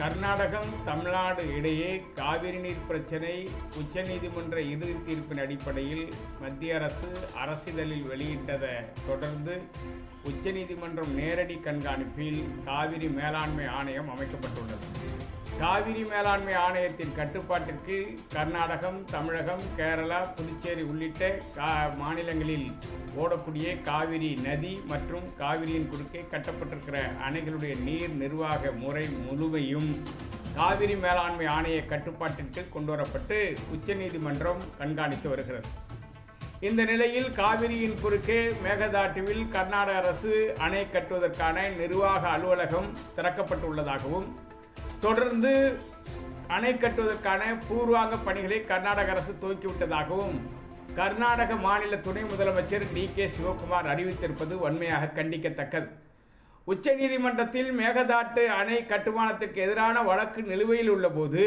கர்நாடகம் தமிழ்நாடு இடையே காவிரி நீர் பிரச்சினை உச்சநீதிமன்ற இறுதி தீர்ப்பின் அடிப்படையில் மத்திய அரசு அரசிதழில் வெளியிட்டதை தொடர்ந்து உச்சநீதிமன்றம் நேரடி கண்காணிப்பில் காவிரி மேலாண்மை ஆணையம் அமைக்கப்பட்டுள்ளது. காவிரி மேலாண்மை ஆணையத்தின் கட்டுப்பாட்டிற்கு கர்நாடகம் தமிழகம் கேரளா புதுச்சேரி உள்ளிட்ட கா மாநிலங்களில் ஓடக்கூடிய காவிரி நதி மற்றும் காவிரியின் குறுக்கே கட்டப்பட்டிருக்கிற அணைகளுடைய நீர் நிர்வாக முறை முழுமையும் காவிரி மேலாண்மை ஆணைய கட்டுப்பாட்டிற்கு கொண்டுவரப்பட்டு உச்சநீதிமன்றம் கண்காணித்து வருகிறது. இந்த நிலையில் காவிரியின் குறுக்கே மேகதாட்டுவில் கர்நாடக அரசு அணை கட்டுவதற்கான நிர்வாக அலுவலகம் திறக்கப்பட்டுள்ளதாகவும் தொடர்ந்து அணை கட்டுவதற்கான பூர்வாங்க பணிகளை கர்நாடக அரசு துவக்கிவிட்டதாகவும் கர்நாடக மாநில துணை முதலமைச்சர் டி கே சிவகுமார் அறிவித்திருப்பது வன்மையாக கண்டிக்கத்தக்கது. உச்சநீதிமன்றத்தில் மேகதாட்டு அணை கட்டுமானத்திற்கு எதிரான வழக்கு நிலுவையில் உள்ளபோது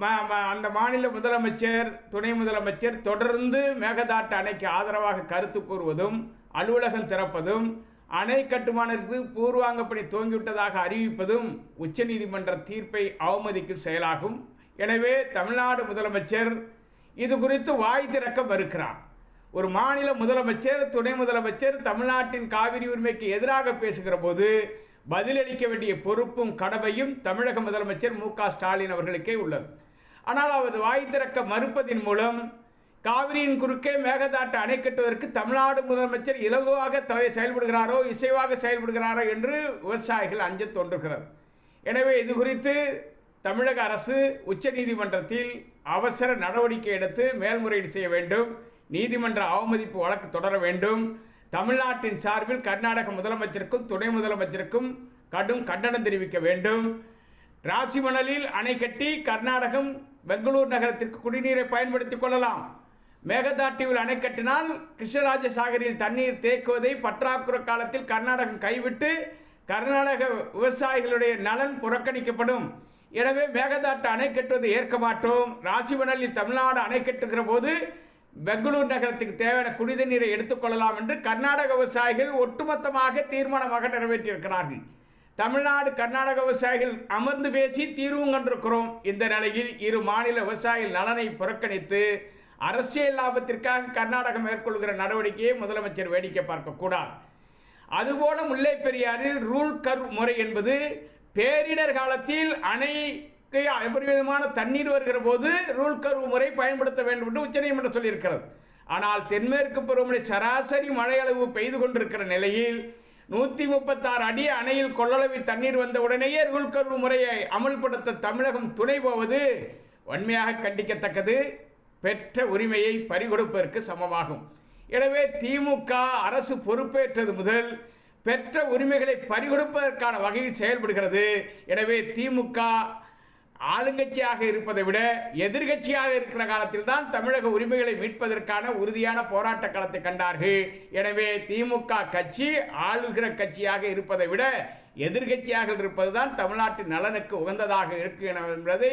ம- அந்த மாநில முதலமைச்சர் துணை முதலமைச்சர் தொடர்ந்து மேகதாட்டு அணைக்கு ஆதரவாக கருத்து கூறுவதும் அலுவலகம் திறப்பதும் அணை கட்டுமானத்திற்கு பூர்வாங்க பணி துவங்கிவிட்டதாக அறிவிப்பதும் உச்சநீதிமன்ற தீர்ப்பை அவமதிக்கும் செயலாகும். எனவே தமிழ்நாடு முதலமைச்சர் இது குறித்து வாய் திறக்க மறுக்கிறார். ஒரு மாநில முதலமைச்சர் துணை முதலமைச்சர் தமிழ்நாட்டின் காவிரி உரிமைக்கு எதிராக பேசுகிற போது பதிலளிக்க வேண்டிய பொறுப்பும் கடமையும் தமிழக முதலமைச்சர் மு க ஸ்டாலின் அவர்களுக்கே உள்ளது. ஆனால் அவர் வாய் திறக்க மறுப்பதின் மூலம் காவிரியின் குறுக்கே மேகதாட்டு அணை கட்டுவதற்கு தமிழ்நாடு முதலமைச்சர் இலகுவாக செயல்படுகிறாரோ இசைவாக செயல்படுகிறாரோ என்று விவசாயிகள் அஞ்சத் தோன்றுகிறது எனவே இது குறித்து தமிழக அரசு உச்சநீதிமன்றத்தில் அவசர நடவடிக்கை எடுத்து மேல்முறையீடு செய்ய வேண்டும். நீதிமன்ற அவமதிப்பு வழக்கு தொடர வேண்டும். தமிழ்நாட்டின் சார்பில் கர்நாடக முதலமைச்சருக்கும் துணை முதலமைச்சருக்கும் கடும் கண்டனம் தெரிவிக்க வேண்டும். ராசிமணலில் அணை கட்டி கர்நாடகம் பெங்களூர் நகரத்திற்கு குடிநீரை பயன்படுத்திக் கொள்ளலாம். மேகதாட்டிவில் அணை கட்டினால் கிருஷ்ணராஜ சாகரில் தண்ணீர் தேக்குவதை பற்றாக்குறை காலத்தில் கர்நாடகம் கைவிட்டு கர்நாடக விவசாயிகளுடைய நலன் புறக்கணிக்கப்படும். எனவே மேகதாட்டு அணை கட்டுவதை ஏற்க மாட்டோம். ராசிமணலில் தமிழ்நாடு அணை கட்டுகிற போது பெங்களூர் நகரத்துக்கு தேவையான குடித நீரை எடுத்துக்கொள்ளலாம் என்று கர்நாடக விவசாயிகள் ஒட்டுமொத்தமாக தீர்மானமாக நிறைவேற்றியிருக்கிறார்கள். தமிழ்நாடு கர்நாடக விவசாயிகள் அமர்ந்து பேசி தீர்வும் கண்டிருக்கிறோம். இந்த நிலையில் இரு மாநில விவசாயிகள் நலனை புறக்கணித்து அரசியல் லாபத்திற்காக கர்நாடகம் மேற்கொள்கிற நடவடிக்கையை முதலமைச்சர் வேடிக்கை பார்க்கக்கூடாது அதுபோல முல்லை பெரியாறில் ரூல் கர்வ் முறை என்பது பேரிடர் காலத்தில் அணை அபரிவிதமான தண்ணீர் வருகிற போது ரூல் கருவு முறை பயன்படுத்த வேண்டும் என்று உச்சநீதிமன்றம் சொல்லியிருக்கிறது. ஆனால் தென்மேற்கு பருவமழை சராசரி மழை அளவு பெய்து கொண்டிருக்கிற நிலையில் நூற்றி முப்பத்தாறு அடி அணையில் கொள்ளளவு தண்ணீர் வந்த உடனேயே ரூல் கருவு முறையை அமல்படுத்த தமிழகம் துணை போவது வன்மையாக கண்டிக்கத்தக்கது. பெற்ற உரிமையை பறிகொடுப்பதற்கு சமமாகும். எனவே திமுக அரசு பொறுப்பேற்றது முதல் பெற்ற உரிமைகளை பறிகொடுப்பதற்கான வகையில் செயல்படுகிறது. எனவே திமுக ஆளுங்கட்சியாக இருப்பதை விட எதிர்கட்சியாக இருக்கிற காலத்தில் தான் தமிழக உரிமைகளை மீட்பதற்கான உறுதியான போராட்ட களத்தை கண்டார்கள். எனவே திமுக கட்சி ஆளுகிற கட்சியாக இருப்பதை விட எதிர்கட்சியாக இருப்பதுதான் தமிழ்நாட்டின் நலனுக்கு உகந்ததாக இருக்கு என்பதை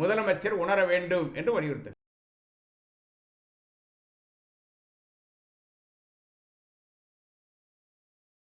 முதலமைச்சர் உணர வேண்டும் என்று வலியுறுத்து